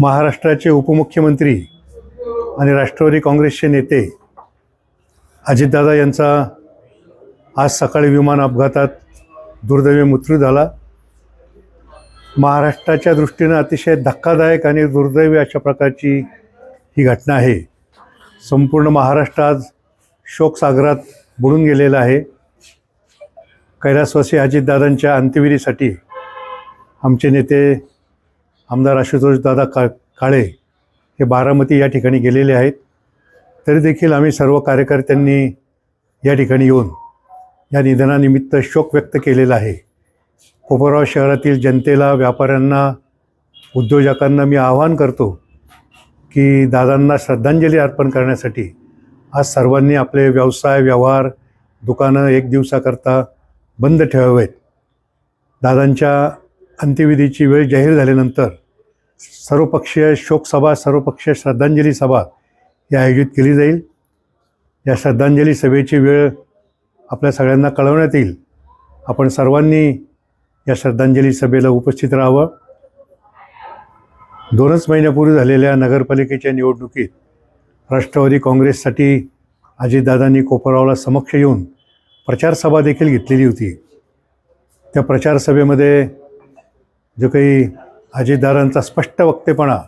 महाराष्ट्राचे उपमुख्यमंत्री आणि राष्ट्रवादी काँग्रेसचे नेते अजितदादा यांचा आज सकाळी विमान अपघातात दुर्दैवी मृत्यू झाला. महाराष्ट्राच्या दृष्टीनं अतिशय धक्कादायक आणि दुर्दैवी अशा प्रकारची ही घटना आहे. संपूर्ण महाराष्ट्र आज शोकसागरात बुडून गेलेला आहे. कैलासवासी अजितदादांच्या अंत्यविधीसाठी आमचे नेते आमदार आशुतोष दादा का काळे हे बारामती या ठिकाणी गेलेले आहेत. तरी देखील आम्ही सर्व कार्यकर्त्यांनी या ठिकाणी येऊन या निधनानिमित्त शोक व्यक्त केलेला आहे. कोपरगाव शहरातील जनतेला व्यापाऱ्यांना उद्योजकांना मी आवाहन करतो की दादांना श्रद्धांजली अर्पण करण्यासाठी आज सर्वांनी आपले व्यवसाय व्यवहार दुकानं एक दिवसाकरता बंद ठेवावेत. दादांच्या अंत्यविधीची वेळ जाहीर झाल्यानंतर सर्वपक्षीय शोकसभा सर्वपक्षीय श्रद्धांजली सभा ही आयोजित केली जाईल. या श्रद्धांजली सभेची वेळ आपल्या सगळ्यांना कळवण्यात येईल. आपण सर्वांनी या श्रद्धांजली सभेला उपस्थित राहावं. दोनच महिन्यापूर्वी झालेल्या नगरपालिकेच्या निवडणुकीत राष्ट्रवादी काँग्रेससाठी अजितदादांनी कोपरावला समक्ष येऊन प्रचारसभा देखील घेतलेली होती. त्या प्रचारसभेमध्ये जो काही अजितदारांचा स्पष्ट वक्तेपणा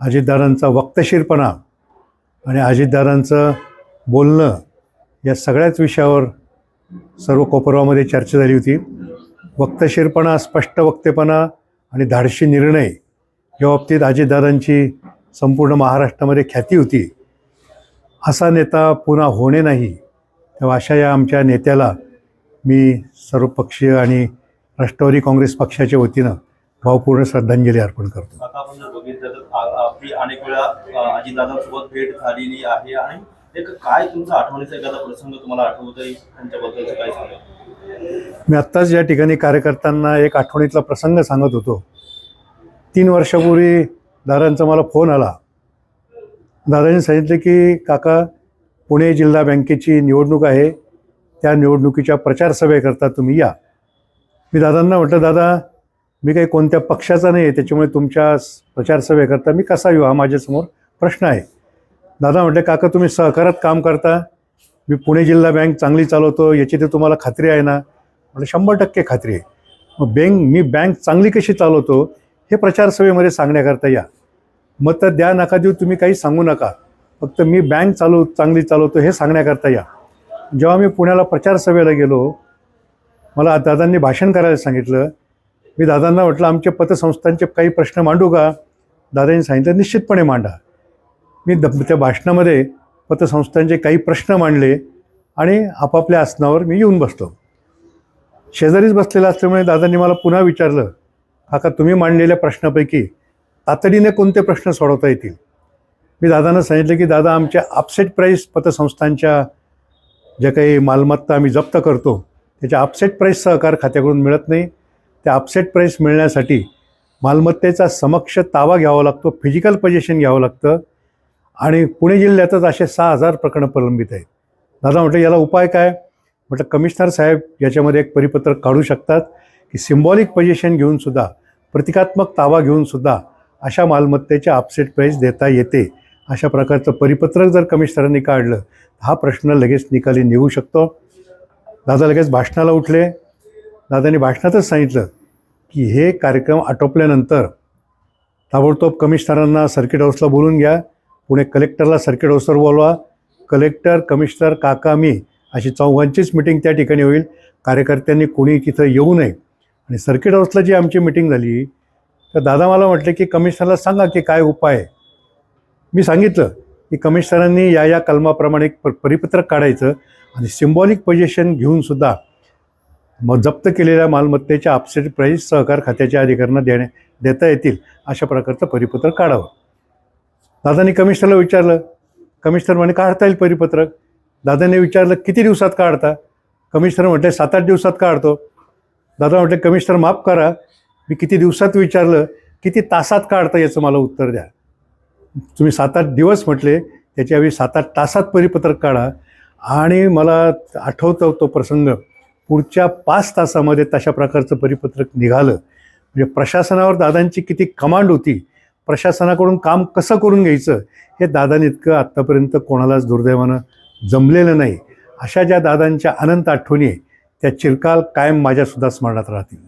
अजितदारांचा वक्तशीरपणा आणि अजितदारांचं बोलणं या सगळ्याच विषयावर सर्व कोपरावामध्ये चर्चा झाली होती. वक्तशीरपणा स्पष्ट वक्तेपणा आणि धाडशी निर्णय या बाबतीत अजितदादांची संपूर्ण महाराष्ट्रामध्ये ख्याती होती. असा नेता पुन्हा होणे नाही तेव्हा अशा या आमच्या नेत्याला मी सर्वपक्षीय आणि राष्ट्रवादी काँग्रेस पक्षाच्या वतीनं भावपूर्ण श्रद्धांजली अर्पण करतो. आता आपण जर बघितलं तर आपली अनेक वेळा अजितदादांसोबत भेट झालेली आहे आणि एक काय तुमचा आठवणीचा एखादा प्रसंग तुम्हाला आठवत आहे त्यांच्याबद्दलचं काय सांगा? मी आत्ताच या ठिकाणी कार्यकर्त्यांना एक आठवणीतला प्रसंग सांगत होतो. तीन वर्षापूर्वी दादांचा मला फोन आला. दादांनी सांगितले की काका पुणे जिल्हा बँकेची निवडणूक आहे. त्या निवडणुकीच्या प्रचारसभेकरता तुम्ही या. मी दादांना म्हटलं दादा मी काही कोणत्या पक्षाचा नाही आहे त्याच्यामुळे तुमच्या प्रचारसभेकरता मी कसा येऊ? हा माझ्यासमोर प्रश्न आहे. दादा म्हटले काका तुम्ही सहकारात काम करता. मी पुणे जिल्हा बँक चांगली चालवतो. याची ते तुम्हाला खात्री आहे ना? म्हटलं शंभर टक्के खात्री आहे. मग बँक मी बँक चांगली कशी चालवतो? हे प्रचारसभेमध्ये सांगण्याकरता या. मग तर द्या नका देऊ तुम्ही काही सांगू नका. फक्त मी बँक चालू चांगली चालवतो हे सांगण्याकरता या. जेव्हा मी पुण्याला प्रचारसभेला गेलो मला दादांनी भाषण करायला सांगितलं. मी दादांना म्हटलं आमच्या पतसंस्थांचे काही प्रश्न मांडू का? दादांनी सांगितलं निश्चितपणे मांडा. मी द त्या भाषणामध्ये पतसंस्थांचे काही प्रश्न मांडले आणि आपापल्या आसनावर मी येऊन बसलो. शेजारीच बसलेला असल्यामुळे दादांनी मला पुन्हा विचारलं काका तुम्ही मांडलेल्या प्रश्नापैकी तातडीने कोणते प्रश्न सोडवता येतील? मी दादांना सांगितलं की दादा आमच्या अपसेट प्राईस पतसंस्थांच्या ज्या काही मालमत्ता आम्ही जप्त करतो त्याच्या अपसेट प्राईस सहकार खात्याकडून मिळत नाही. त्या अपसेट प्राईस मिळण्यासाठी मालमत्तेचा समक्ष ताबा घ्यावा लागतो फिजिकल पोझिशन घ्यावं लागतं. आणि पुणे जिल्ह्यातच असे सहा हजार प्रकरणं प्रलंबित आहेत. दादा म्हटलं याला उपाय काय? म्हटलं कमिशनर साहेब याच्यामध्ये एक परिपत्रक काढू शकतात की सिम्बॉलिक पोझिशन घेऊनसुद्धा प्रतिकात्मक ताबा घेऊन सुद्धा अशा मालमत्तेच्या अपसेट प्राईस देता येते. अशा प्रकारचं परिपत्रक जर कमिशनरांनी काढलं तर हा प्रश्न लगेच निकाली निघू शकतो. दादा लगेच भाषणाला उठले. दादांनी भाषणातच सांगितलं की हे कार्यक्रम आटोपल्यानंतर ताबडतोब कमिशनरांना सर्किट हाऊसला बोलून घ्या. पुणे कलेक्टरला सर्किट हाऊसवर बोलवा. कलेक्टर कमिशनर काका मी अशी चौघांचीच मिटिंग त्या ठिकाणी होईल. कार्यकर्त्यांनी कोणी तिथं येऊ नये. आणि सर्किट हाऊसला जी आमची मिटिंग झाली तर दादा मला म्हटले की कमिशनरला सांगा की काय उपाय आहे. मी सांगितलं की कमिशनरांनी या या कलमाप्रमाणे एक प- परिपत्रक काढायचं आणि सिम्बॉलिक पोझिशन घेऊनसुद्धा मग जप्त केलेल्या मालमत्तेच्या अपसेट प्राईस सहकार खात्याच्या अधिकाऱ्यांना देण्या देता येतील अशा प्रकारचं परिपत्रक काढावं. दादांनी कमिशनरला विचारलं. कमिशनर म्हणे काढता येईल परिपत्रक? दादाने विचारलं किती दिवसात काढता? कमिशनर म्हटले सात आठ दिवसात काढतो. दादा म्हटले कमिशनर माफ करा. मी किती दिवसात विचारलं किती तासात काढता याचं मला उत्तर द्या. तुम्ही सात आठ दिवस म्हटले त्याच्यावेळी सात आठ तासात परिपत्रक काढा आणि मला आठवतो तो प्रसंग. पुढच्या पाच तासामध्ये तशा प्रकारचं परिपत्रक निघालं. म्हणजे प्रशासनावर दादांची किती कमांड होती प्रशासनाकडून काम कसं करून घ्यायचं हे दादांनी इतकं आत्तापर्यंत कोणालाच दुर्दैवानं जमलेलं नाही. अशा ज्या दादांच्या अनंत आठवणी आहे, त्या चिरकाल कायम माझ्यासुद्धा स्मरणात राहतील.